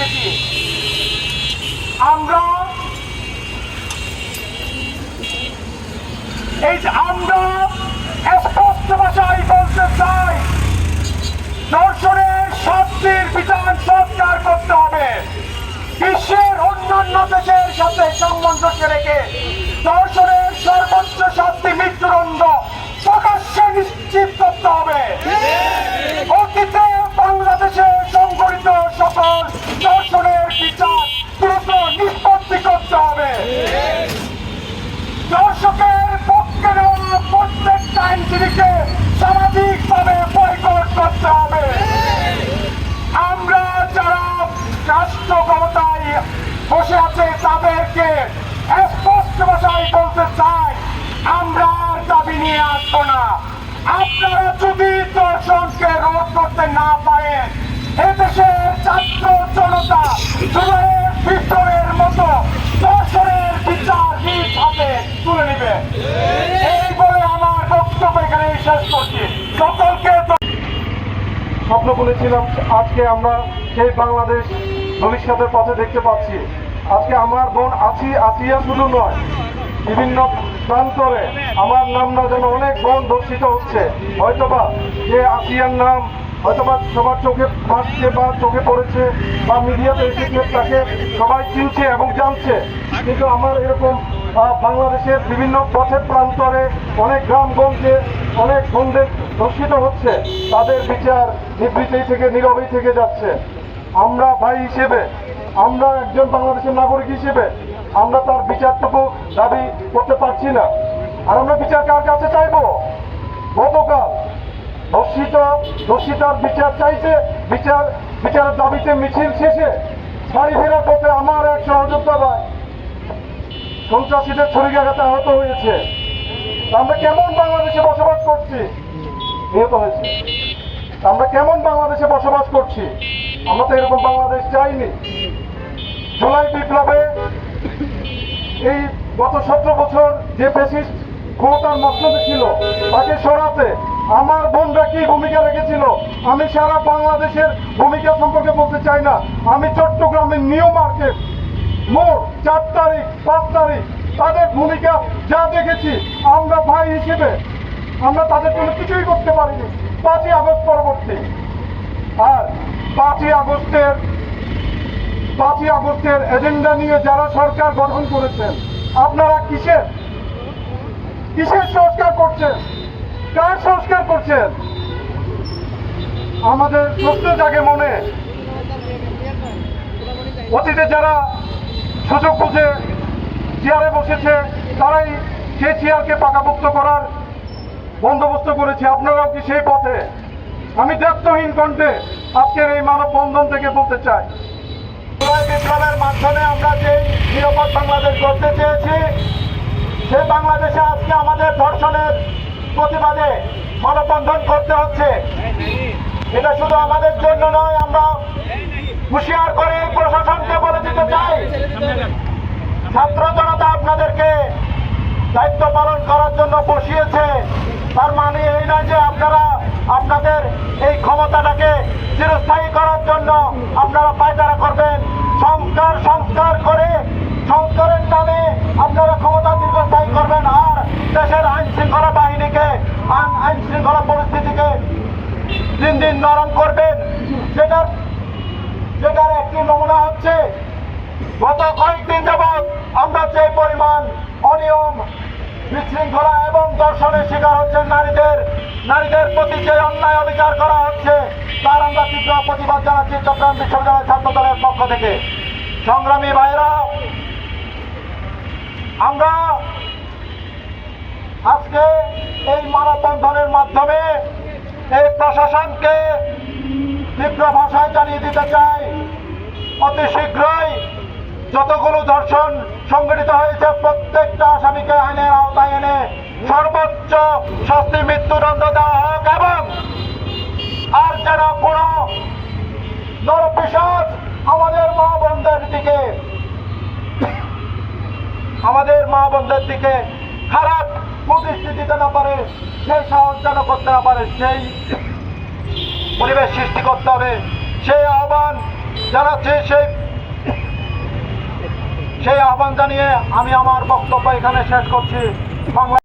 দেখেছি। আমরা এই যে আমরা স্পষ্ট ভাষায় বলতে চাই, দর্শনের শাস্তির বিধান সৎকার করতে হবে। বিশ্বের অন্যান্য দেশের সাথে সামঞ্জস্য রেখে দর্শনের বিচার দ্রুত নিষ্পত্তি করতে হবে। দর্শকের পক্ষে নেওয়া প্রত্যেকটা আইনজীবীকে সামাজিকভাবে বয়কট করতে হবে। আমরা যারা রাষ্ট্র ক্ষমতায় বসে আছে, তাদেরকে স্পষ্ট ভাষায় বলতে চাই, আমরা দাবি নিয়ে আসব না। আপনারা যদি দর্শনকে রোধ করতে না পারেন মতো হাতে তুলে এই বলে শেষ করছি। স্বপ্ন বলেছিলাম আজকে আমরা সেই বাংলাদেশ ভবিষ্যতের পথে দেখতে পাচ্ছি। আজকে আমার বোন আছি, আসিয়া শুধু নয় বিভিন্ন প্রান্তরে আমার নাম না যেন অনেক বোন দর্শিত হচ্ছে। হয়তোবা যে আসিয়ার নাম, হয়তোবা সবার চোখে ভাসছে বা চোখে পড়েছে বা মিডিয়াতে এসেছে, তাকে সবাই চিনছে এবং জানছে। কিন্তু আমার এরকম বাংলাদেশের বিভিন্ন পথের প্রান্তরে অনেক গ্রামগঞ্জে অনেক বোনদের ধর্ষিত হচ্ছে। তাদের বিচার নিবৃত্তি থেকে নীরবেই থেকে যাচ্ছে। আমরা ভাই হিসেবে, আমরা একজন বাংলাদেশের নাগরিক হিসেবে আমরা তার বিচারটুকু দাবি করতে পারছি না। আর আমরা বিচার কার কাছে চাইব? গতকাল ধর্ষিত, ধর্ষিতার বিচার চাইছে, বিচার, বিচারের দাবিতে মিছিল শেষে বাড়ি ফেরার পথে আমার এক সহযোদ্ধা ভাই সন্ত্রাসীদের ছড়িঘাতে আহত হয়েছে। আমরা কেমন বাংলাদেশে বসবাস করছি? নিহত হয়েছে। আমরা কেমন বাংলাদেশে বসবাস করছি? আমরা তো এরকম বাংলাদেশ চাইনি। জুলাই বিপ্লবে এই গত সতেরো বছর যে ফেসিস্ট ক্ষমতার মসনদে ছিল, তাকে সরাতে আমার বোনরা কি ভূমিকা রেখেছিল, আমি সারা বাংলাদেশের ভূমিকা সম্পর্কে বলতে চাই না। আমি চট্টগ্রামের নিউ মার্কেট মোট চার তারিখ, পাঁচ তারিখ, তাদের ভূমিকা যা দেখেছি, আমরা ভাই হিসেবে, আমরা তাদের জন্য কিছুই করতে পারিনি। পাঁচই আগস্ট পরবর্তী। আর পাঁচই আগস্টের পাঁচই আগস্টের এজেন্ডা নিয়ে যারা সরকার গঠন করেছেন, আপনারা কিসের? কিসের সংস্কার করছেন? কার সংস্কার করছেন? আমাদের প্রশ্ন জাগে মনে। অতীতে যারা সুযোগ বুঝে চেয়ারে বসেছে, তারাই সেই চেয়ারকে পাকাপোক্ত করার বন্দোবস্ত করেছে। আপনারাও কি সেই পথে? আমি দায়িত্বহীন কণ্ঠে আজকের এই মানববন্ধন থেকে বলতে চাই। জুলাই বিপ্লবের মাধ্যমে আমরা যে নিরাপদ বাংলাদেশ করতে চেয়েছি সে বাংলাদেশে আজকে আমাদের ধর্ষণের প্রতিবাদে মানববন্ধন করতে হচ্ছে। এটা শুধু আমাদের জন্য নয়, আমরা হুঁশিয়ার করে প্রশাসনকে বলে দিতে চাই। ছাত্র জনতা আপনাদেরকে দায়িত্ব পালন করার জন্য বসিয়েছে। তার মানে এই নয় যে আপনারা আপনাদের এই ক্ষমতাটাকে চিরস্থায়ী করার জন্য আপনারা পায়তারা করবেন। সংস্কার সংস্কার করে সংস্কারের নামে আপনারা ক্ষমতা দীর্ঘস্থায়ী করবেন আর দেশের আইন শৃঙ্খলা বাহিনীকে, আইন- শৃঙ্খলা পরিস্থিতিকে দিন দিন নরম করবেন। সেটার যেটার একটি নমুনা হচ্ছে, গত কয়েকদিন যাবৎ আমরা যে পরিমাণ অনিয়ম, বিশৃঙ্খলা এবং দর্শনের শিকার হচ্ছেন নারীদের নারীদের প্রতি যে অন্যায় অবিচার করা হচ্ছে, তার আমরা তীব্র প্রতিবাদ জানাচ্ছি চট্টগ্রাম বিশ্ববিদ্যালয় ছাত্র দলের পক্ষ থেকে। সংগ্রামী ভাইরা আমরা আজকে এই মানববন্ধনের মাধ্যমে এই প্রশাসনকে তীব্র ভাষায় জানিয়ে দিতে চাই। অতি শীঘ্রই যতগুলো ধর্ষণ সংঘটিত হয়েছে, প্রত্যেকটা আসামিকে আইনের আওতায় এনে সর্বোচ্চ শাস্তি মৃত্যুদণ্ড দেওয়া হোক এবং আর যেন কোনো নরপিসাদ আমাদের মা বোনদের দিকে, আমাদের মা বোনদের দিকে খারাপ কুদৃষ্টি দিতে না পারে, সেই সাহস যেন করতে না পারে, সেই পরিবেশ সৃষ্টি করতে হবে, সেই আহ্বান জানাচ্ছি, সেই সেই আহ্বান জানিয়ে আমি আমার বক্তব্য এখানে শেষ করছি। বাংলা